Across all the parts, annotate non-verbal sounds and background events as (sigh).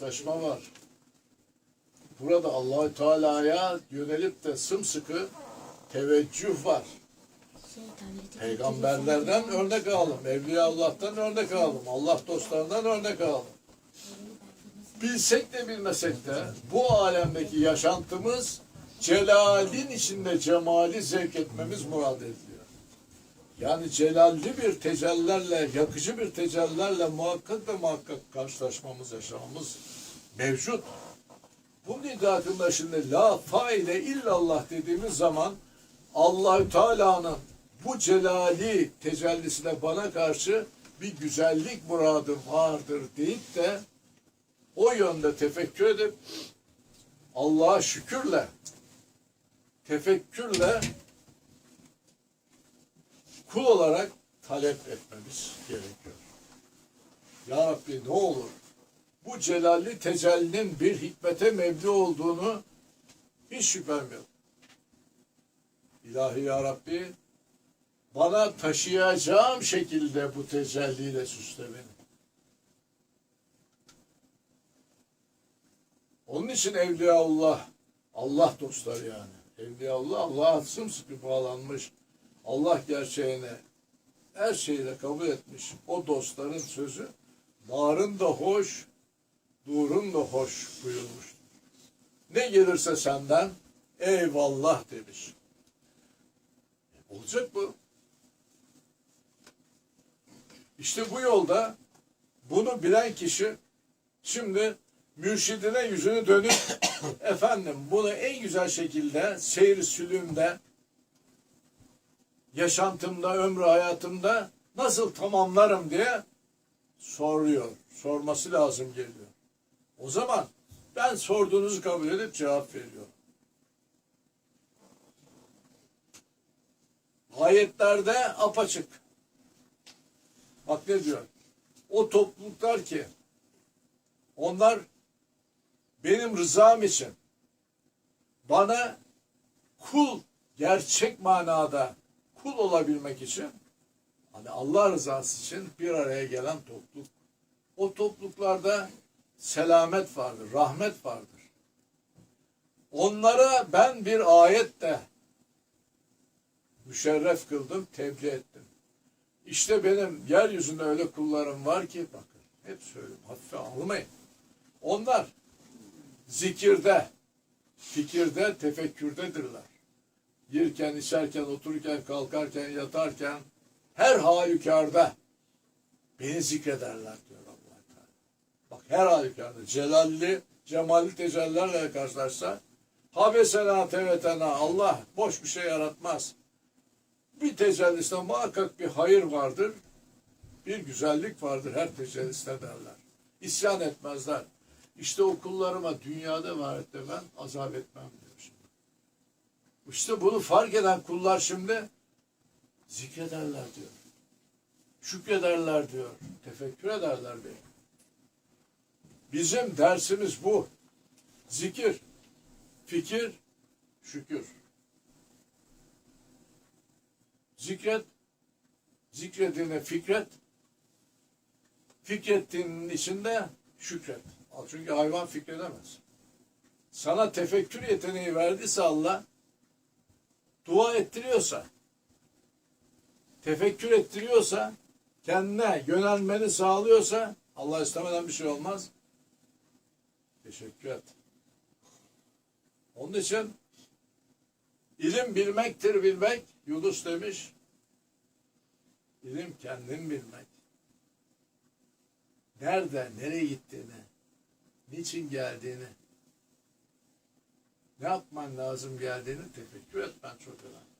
saçma var. Burada Allahü Teala'ya yönelip de sımsıkı teveccüh var. Peygamberlerden örnek alalım. Evliya Allah'tan örnek alalım. Allah dostlarından örnek alalım. Bilsek de bilmesek de bu alemdeki yaşantımız celalin içinde cemali zevk etmemiz murad ediliyor. Yani celalli bir tecellerle, yakıcı bir tecellerle muhakkak ve muhakkak karşılaşmamız, yaşamamız mevcut. Bunun idrakında şimdi la faile illallah dediğimiz zaman Allahü Teala'nın bu celali tecellisine bana karşı bir güzellik muradı vardır deyip de o yönde tefekkür edip Allah'a şükürle tefekkürle kul olarak talep etmemiz gerekiyor. Ya Rabbi ne olur bu celalli tecellinin bir hikmete mevdi olduğunu hiç şüphem yok. İlahi Ya Rabbi bana taşıyacağım şekilde bu tecelliyle süsle beni. Onun için Evliyaullah, Allah dostları yani. Evliyaullah Allah'a sımsıkı bağlanmış. Allah gerçeğine her şeyle kabul etmiş. O dostların sözü narın da hoş, durun da hoş buyurmuştur. Ne gelirse senden eyvallah demiş. Olacak bu. İşte bu yolda bunu bilen kişi şimdi mürşidine yüzünü dönüp (laughs) efendim bunu en güzel şekilde seyir sülümde yaşantımda, ömrü hayatımda nasıl tamamlarım diye soruyor. Sorması lazım geliyor. O zaman ben sorduğunuzu kabul edip cevap veriyorum. Ayetlerde apaçık. Bak ne diyor? O topluluklar ki onlar benim rızam için bana kul gerçek manada kul olabilmek için hani Allah rızası için bir araya gelen topluluk. O topluluklarda selamet vardır, rahmet vardır. Onlara ben bir ayette müşerref kıldım, tebliğ ettim. İşte benim yeryüzünde öyle kullarım var ki bakın hep söylüyorum hafife almayın. Onlar zikirde, fikirde, tefekkürdedirler. Yerken, içerken, otururken, kalkarken, yatarken her halükarda beni zikrederler diyor allah Teala. Bak her halükarda celalli, cemalli tecellilerle karşılaşsa habesena tevetena Allah boş bir şey yaratmaz. Bir tecellisinde muhakkak bir hayır vardır. Bir güzellik vardır her tecellisinde derler. İsyan etmezler. İşte o kullarıma dünyada ve ahirette ben azap etmem. İşte bunu fark eden kullar şimdi zikrederler diyor. Şükrederler diyor. Tefekkür ederler diyor. Bizim dersimiz bu. Zikir, fikir, şükür. Zikret, zikrettiğine fikret, fikrettiğinin içinde şükret. Çünkü hayvan fikredemez. Sana tefekkür yeteneği verdiyse Allah, dua ettiriyorsa, tefekkür ettiriyorsa, kendine yönelmeni sağlıyorsa, Allah istemeden bir şey olmaz. Teşekkür et. Onun için ilim bilmektir bilmek. Yunus demiş. İlim kendin bilmek. Nerede, nereye gittiğini, niçin geldiğini, ne yapman lazım geldiğini tefekkür etmen çok önemli.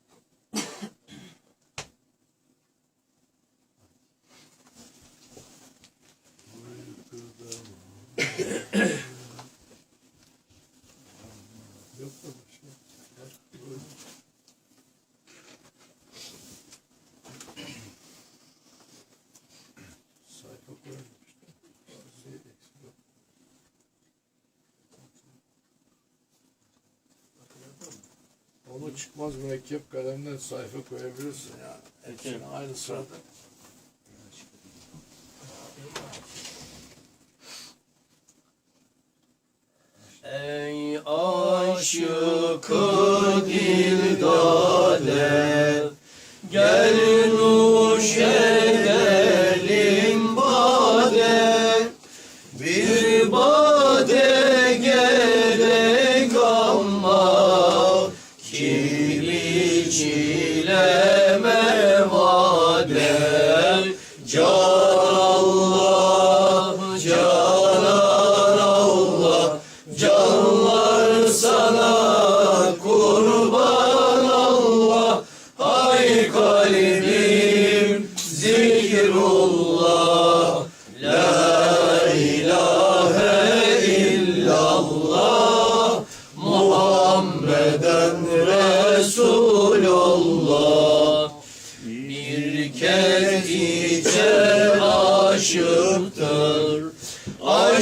onu çıkmaz mürekkep kalemden sayfa koyabilirsin yani. Hepsini aynı sırada. Ey aşıkım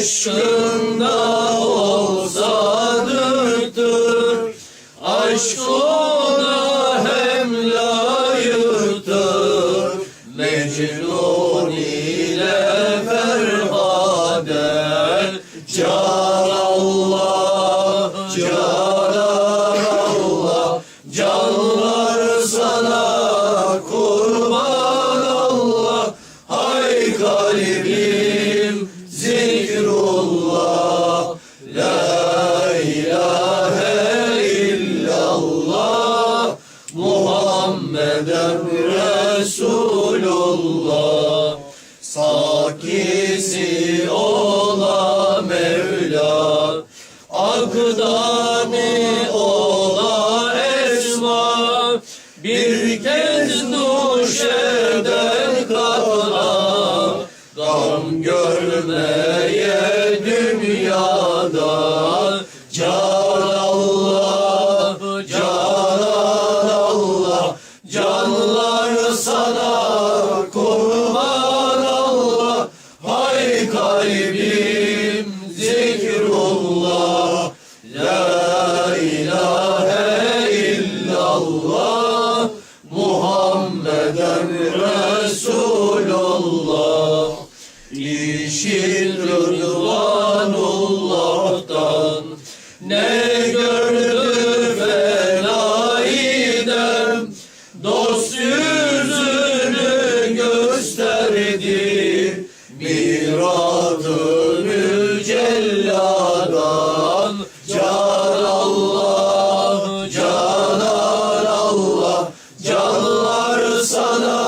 aşkında olsa düktür aşk the Can Allah, canar Allah, canlar sana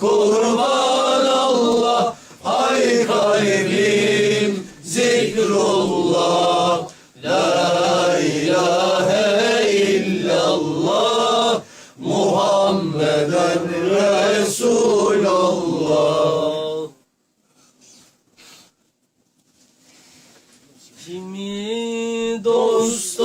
kurban Allah. Ay kalbim zikrullah, la ilahe illallah, Muhammeden Resulallah. Kimi dos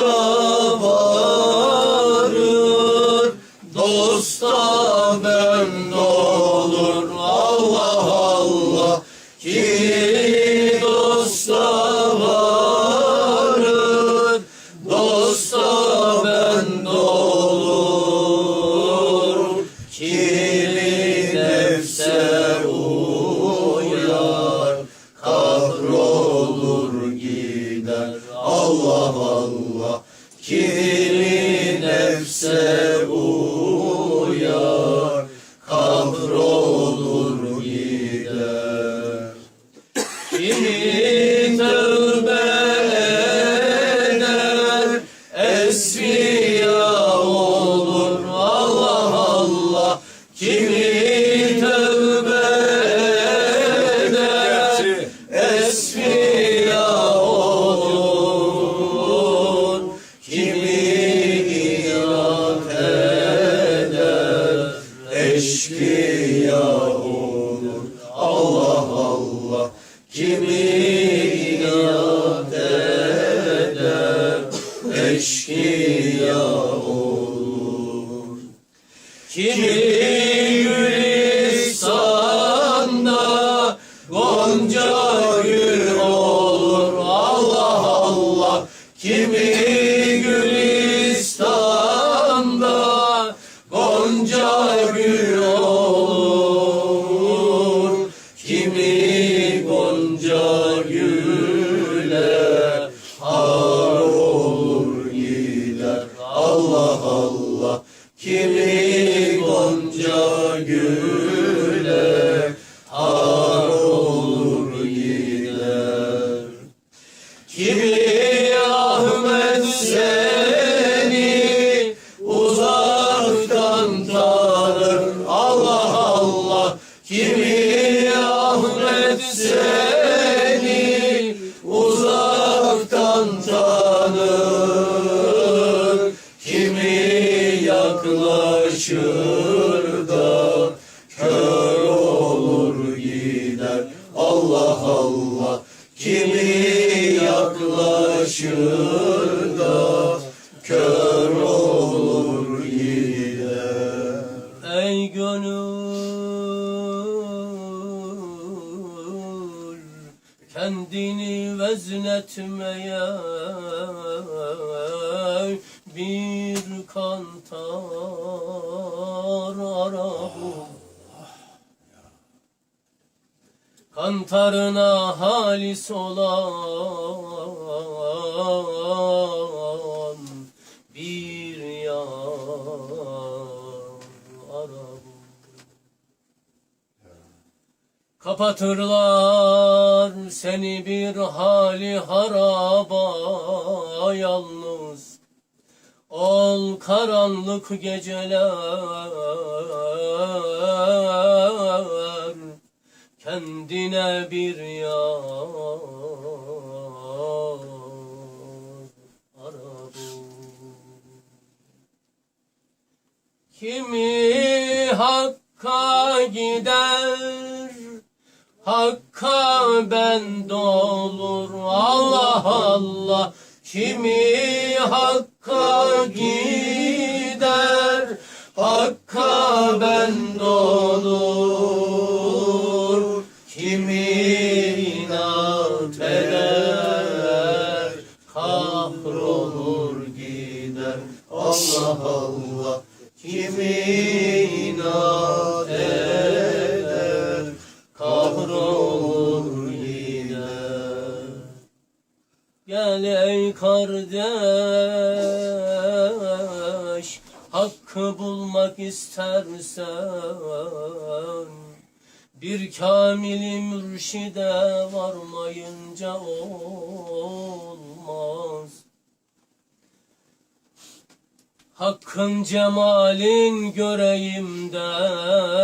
Spirit. eşkıya olur. Kimi Gülistan'da Gonca gül olur? Allah Allah. Kimi Gülistan'da Gonca gül olur? Kimi Kantarına halis olan bir yar ara bul. Kapatırlar seni bir hali haraba yalnız Ol karanlık geceler Kendine bir yar ara bul. Kimi hakka gider Hakka ben olur Allah Allah Kimi hakka gider Gel ey kardeş Hakkı bulmak istersen. Bir kamili mürşide varmayınca olmaz. Hakkın cemalin göreyim dersen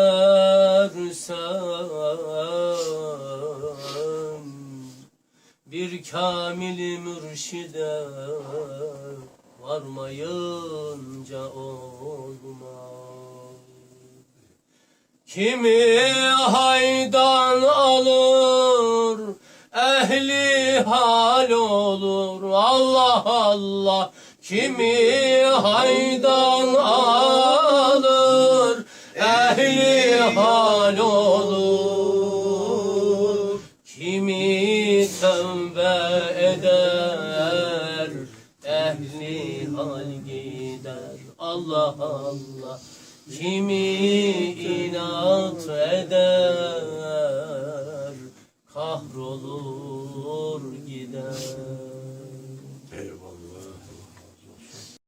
Bir kamili mürşide varmayınca olmaz. Kimi haydan alır ehli hal olur. Allah Allah Kimi haydan alır ehli hal olur